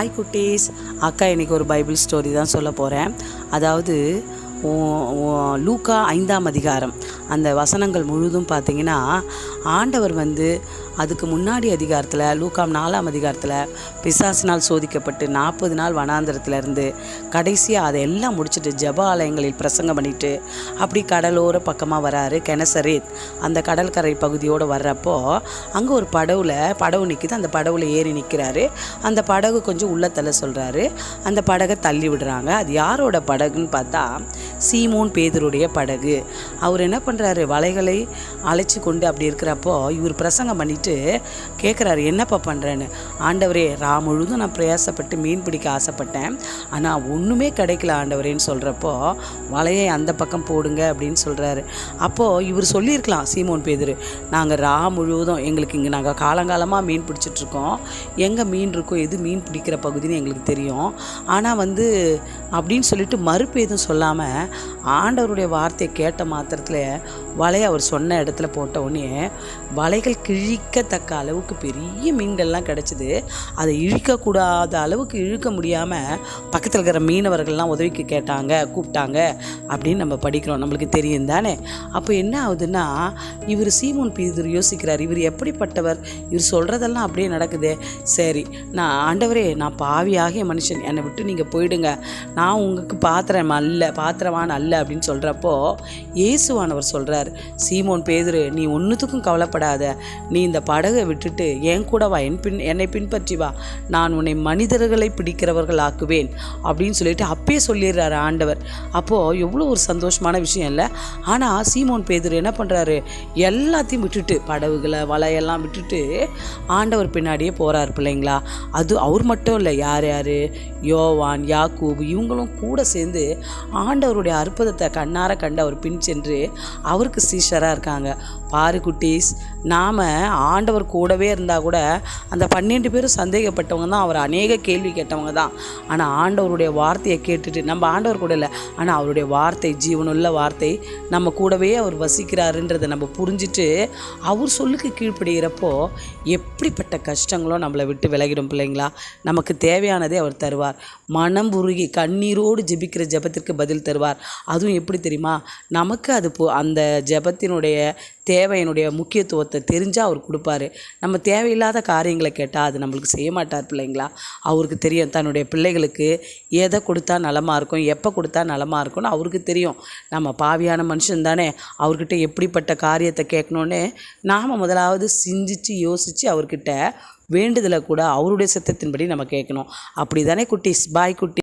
Hi குட்டீஸ். அக்கா இன்னைக்கு ஒரு பைபிள் ஸ்டோரி தான் சொல்ல போகிறேன் அதாவது லூக்கா ஐந்தாம் அதிகாரம். அந்த வசனங்கள் முழுதும் பார்த்தீங்கன்னா ஆண்டவர் வந்து அதுக்கு முன்னாடி அதிகாரத்தில் லூக்காம் நாலாம் அதிகாரத்தில் பிசாசினால் சோதிக்கப்பட்டு நாற்பது நாள் வனாந்திரத்துலேருந்து கடைசியாக அதை எல்லாம் முடிச்சுட்டு ஜெப ஆலயங்களில் பிரசங்கம் பண்ணிட்டு அப்படி கடலோர பக்கமாக வராரு கெனசரேத். அந்த கடற்கரை பகுதியோடு வர்றப்போ அங்கே ஒரு படவுல படவு நிற்கிது அந்த படவுல ஏறி நிற்கிறாரு அந்த படகு கொஞ்சம் உள்ள தள்ள சொல்கிறாரு அந்த படகை தள்ளி விடுறாங்க. அது யாரோட படகுன்னு பார்த்தா சீமோன் பேதருடைய படகு. அவர் என்ன பண்ணுறாரு வலைகளை அழைச்சி கொண்டு அப்படி இருக்கிறப்போ இவர் பிரசங்கம் பண்ணிட்டு கேட்குறாரு என்னப்பா பண்ணுறேன்னு ஆண்டவரே ரா முழுதும் நான் பிரயாசப்பட்டு மீன் பிடிக்க ஆசைப்பட்டேன். ஆனால் ஒன்றுமே கிடைக்கல ஆண்டவரேன்னு சொல்கிறப்போ வலையை அந்த பக்கம் போடுங்க அப்படின்னு சொல்கிறாரு அப்போது இவர் சொல்லியிருக்கலாம் சீமோன் பேதர் நாங்கள் ரா முழுவதும் எங்களுக்கு இங்கே நாங்கள் காலங்காலமாக மீன் பிடிச்சிட்ருக்கோம் எங்கே மீன் இருக்கோ எது மீன் பிடிக்கிற பகுதின்னு எங்களுக்கு தெரியும். ஆனால் வந்து அப்படின்னு சொல்லிட்டு மறுப்பு எதுவும் சொல்லாமல் ஆண்டவருடைய வார்த்தையை கேட்ட மாத்திரத்தில் வலையை அவர் சொன்ன இடத்துல போட்ட உடனே வலைகள் கிழிக்கத்தக்க அளவுக்கு பெரிய மீன்கள்லாம் கிடச்சிது. அதை இழுக்கக்கூடாத அளவுக்கு இழுக்க முடியாமல் பக்கத்தில் இருக்கிற மீனவர்கள்லாம் உதவிக்கு கேட்டாங்க கூப்பிட்டாங்க அப்படின்னு நம்ம படிக்கிறோம். நம்மளுக்கு தெரியும் தானே? அப்போ என்ன ஆகுதுன்னா இவர் சீமோன் பீதர் யோசிக்கிறார் இவர் எப்படிப்பட்டவர்? இவர் சொல்கிறதெல்லாம் அப்படியே நடக்குதே. சரி நான் ஆண்டவரே நான் பாவியாகிய மனுஷன். என்னை விட்டு நீங்கள் போயிடுங்க. நான் உங்களுக்கு பாத்திரம் அல்ல பாத்திரமான அல்ல அப்படின்னு சொல்கிறப்போ இயேசுவானவர் சொல்கிறார் சீமோன் பேதுரு நீ ஒன்றுத்துக்கும் கவலைப்படாத. நீ இந்த படகை விட்டுட்டு என் கூட வா என் பின் என்னை பின்பற்றி வா. நான் உன்னை மனிதர்களை பிடிக்கிறவர்கள் ஆக்குவேன். அப்படின்னு சொல்லிட்டு அப்பயே சொல்லிடுறாரு ஆண்டவர். அப்போது எவ்வளோ ஒரு சந்தோஷமான விஷயம் இல்லை. ஆனால் சீமோன் பேதுரு என்ன பண்ணுறாரு எல்லாத்தையும் விட்டுட்டு படகுகளை வலையெல்லாம் விட்டுட்டு ஆண்டவர் பின்னாடியே போகிறார் பிள்ளைங்களா. அது அவர் மட்டும் இல்லை யார் யார்? யோவான் யாக்கூப் இவங்களும் கூட சேர்ந்து ஆண்டவருடைய அற்புதத்தை கண்ணார கண்டு அவர் பின் சென்று அவருக்கு சீஷராக இருக்காங்க. பாரு குட்டீஸ் நாம் ஆண்டவர் கூடவே இருந்தால் கூட அந்த பன்னெண்டு பேரும் சந்தேகப்பட்டவங்க தான். அவர் அநேக கேள்வி கேட்டவங்க தான். ஆனால் ஆண்டவருடைய வார்த்தையை கேட்டுட்டு நம்ம ஆண்டவர் கூட இல்லை ஆனால் அவருடைய வார்த்தை ஜீவனுள்ள வார்த்தை நம்ம கூடவே அவர் வசிக்கிறாருன்றதை நம்ம புரிஞ்சுட்டு அவர் சொல்லுக்கு கீழ்ப்படுகிறப்போ எப்படிப்பட்ட கஷ்டங்களும் நம்மளை விட்டு விலகிடும் பிள்ளைங்களா? நமக்கு தேவையானதே அவர் தருவார். மனம் உருகி கண்ணீரோடு ஜெபிக்கிற ஜெபத்திற்கு பதில் தருவார். அதுவும் எப்படி தெரியுமா? நமக்கு அது போ அந்த ஜெபத்தினுடைய தேவையினுடைய முக்கியத்துவத்தை தெரிஞ்சால் அவர் கொடுப்பாரு. நம்ம தேவையில்லாத காரியங்களை கேட்டால் அது நம்மளுக்கு செய்ய மாட்டார் பிள்ளைங்களா? அவருக்கு தெரியும். தன்னுடைய பிள்ளைகளுக்கு எதை கொடுத்தா நலமாக இருக்கும் எப்போ கொடுத்தா நலமாக இருக்கும்னு அவருக்கு தெரியும். நம்ம பாவியான மனுஷன் தானே. அவர்கிட்ட எப்படிப்பட்ட காரியத்தை கேட்கணுன்னு நாம் முதலாவது சிந்தித்து யோசித்து அவர்கிட்ட வேண்டுதலை கூட அவருடைய சத்தத்தின்படி நம்ம கேட்கணும். அப்படி தானே குட்டீஸ்? பாய் குட்டி.